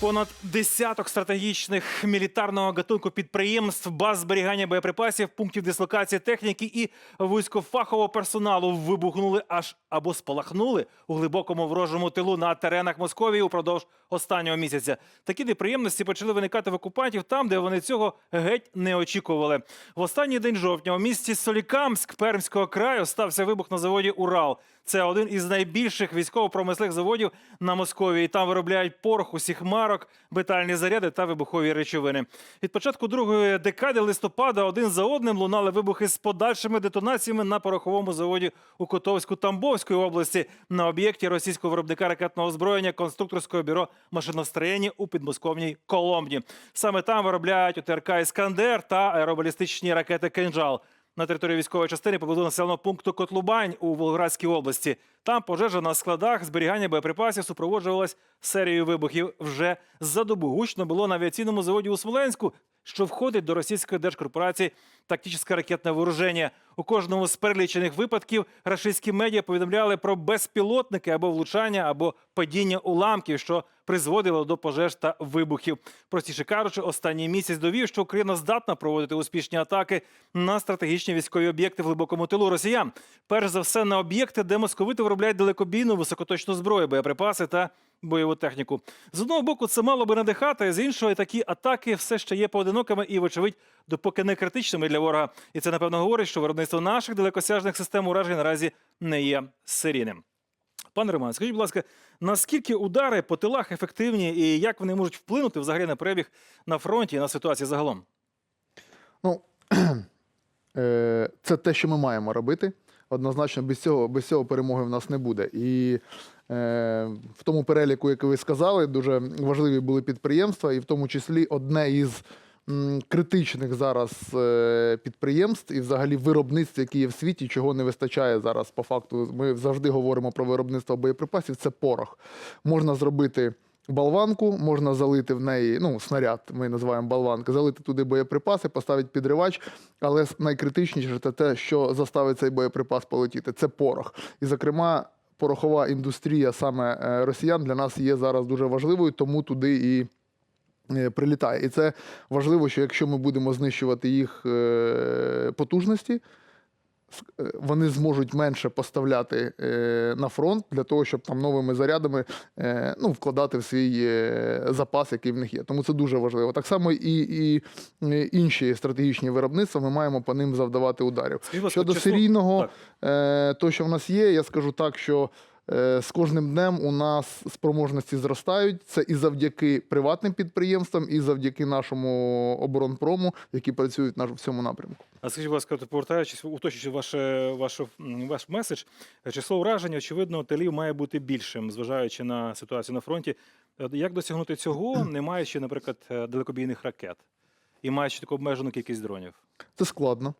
Понад десяток стратегічних мілітарного гатунку підприємств, баз зберігання боєприпасів, пунктів дислокації техніки і військово-фахового персоналу вибухнули аж або спалахнули у глибокому ворожому тилу на теренах Московії упродовж останнього місяця. Такі неприємності почали виникати в окупантів там, де вони цього геть не очікували. В останній день жовтня у місті Солікамськ Пермського краю стався вибух на заводі Урал. Це один із найбільших військово-промислових заводів на Московії. Там виробляють порох усіх марок, метальні заряди та вибухові речовини. Від початку другої декади листопада один за одним лунали вибухи з подальшими детонаціями на пороховому заводі у Котовську-Тамбовської області на об'єкті російського виробника ракетного озброєння конструкторського бюро машиностроєння у підмосковній Коломбні. Саме там виробляють ОТРК Іскандер та аеробалістичні ракети Кинжал. На території військової частини поблизу населеного пункту Котлубань у Волгоградській області. Там пожежа на складах зберігання боєприпасів супроводжувалась серією вибухів. Вже за добу гучно було на авіаційному заводі у Смоленську, що входить до російської держкорпорації «Тактичне ракетне вооруження». У кожному з перелічених випадків рашистські медіа повідомляли про безпілотники або влучання, або падіння уламків, що призводило до пожеж та вибухів. Простіше кажучи, останній місяць довів, що Україна здатна проводити успішні атаки на стратегічні військові об'єкти в глибокому тилу росіян. Перш за все на об'єкти, де московити виробляють далекобійну високоточну зброю, боєприпаси та бойову техніку. З одного боку, це мало би надихати, з іншого, такі атаки все ще є поодинокими і, вочевидь, допоки не критичними для ворога. І це напевно говорить, що виробництво наших далекосяжних систем уражень наразі не є серійним. Пане Роман, скажіть, будь ласка, наскільки удари по тилах ефективні і як вони можуть вплинути взагалі на перебіг на фронті і на ситуацію загалом? Ну, е, це те, що ми маємо робити. Однозначно, без цього, без цього перемоги в нас не буде. І е, в тому переліку, який ви сказали, дуже важливі були підприємства, і в тому числі одне із м, критичних зараз е, підприємств і взагалі виробництв, які є в світі, чого не вистачає зараз по факту. Ми завжди говоримо про виробництво боєприпасів. Це порох. Можна зробити болванку, можна залити в неї, ну, снаряд, ми називаємо болванка, залити туди боєприпаси, поставити підривач. Але найкритичніше це те, що заставить цей боєприпас полетіти. Це порох. І, зокрема, порохова індустрія саме е, росіян для нас є зараз дуже важливою, тому туди і. е, Прилітає. І це важливо, що якщо ми будемо знищувати їх е, потужності, вони зможуть менше поставляти е, на фронт для того, щоб там новими зарядами е, ну, вкладати в свій е, запас, який в них є. Тому це дуже важливо. Так само і, і е, інші стратегічні виробництва ми маємо по ним завдавати ударів. Щодо серійного, Так. е, то, що в нас є, я скажу так, що. Е, З кожним днем у нас спроможності зростають. Це і завдяки приватним підприємствам, і завдяки нашому оборонпрому, які працюють на в цьому напрямку. А скажіть, будь ласка, повертаючись, уточнюючи ваше, ваше, ваш меседж, число уражень, очевидно, телів має бути більшим, зважаючи на ситуацію на фронті. Як досягнути цього, не маючи, наприклад, е, далекобійних ракет і маючи таку обмежену кількість дронів? Це складно.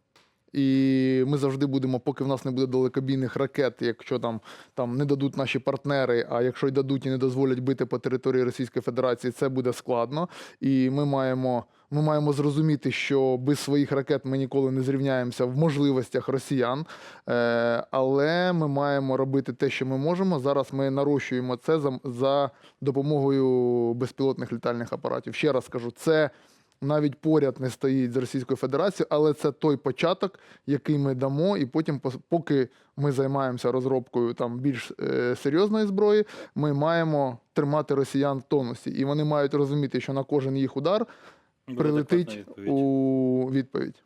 І ми завжди будемо, поки в нас не буде далекобійних ракет, якщо там, там не дадуть наші партнери, а якщо й дадуть і не дозволять бити по території Російської Федерації, це буде складно. І ми маємо, ми маємо зрозуміти, що без своїх ракет ми ніколи не зрівняємося в можливостях росіян. Е, але ми маємо робити те, що ми можемо. Зараз ми нарощуємо це за, за допомогою безпілотних літальних апаратів. Ще раз кажу, це навіть поряд не стоїть з Російською Федерацією, але це той початок, який ми дамо, і потім, поки ми займаємося розробкою там більш е, серйозної зброї, ми маємо тримати росіян в тонусі, і вони мають розуміти, що на кожен їх удар прилетить у відповідь.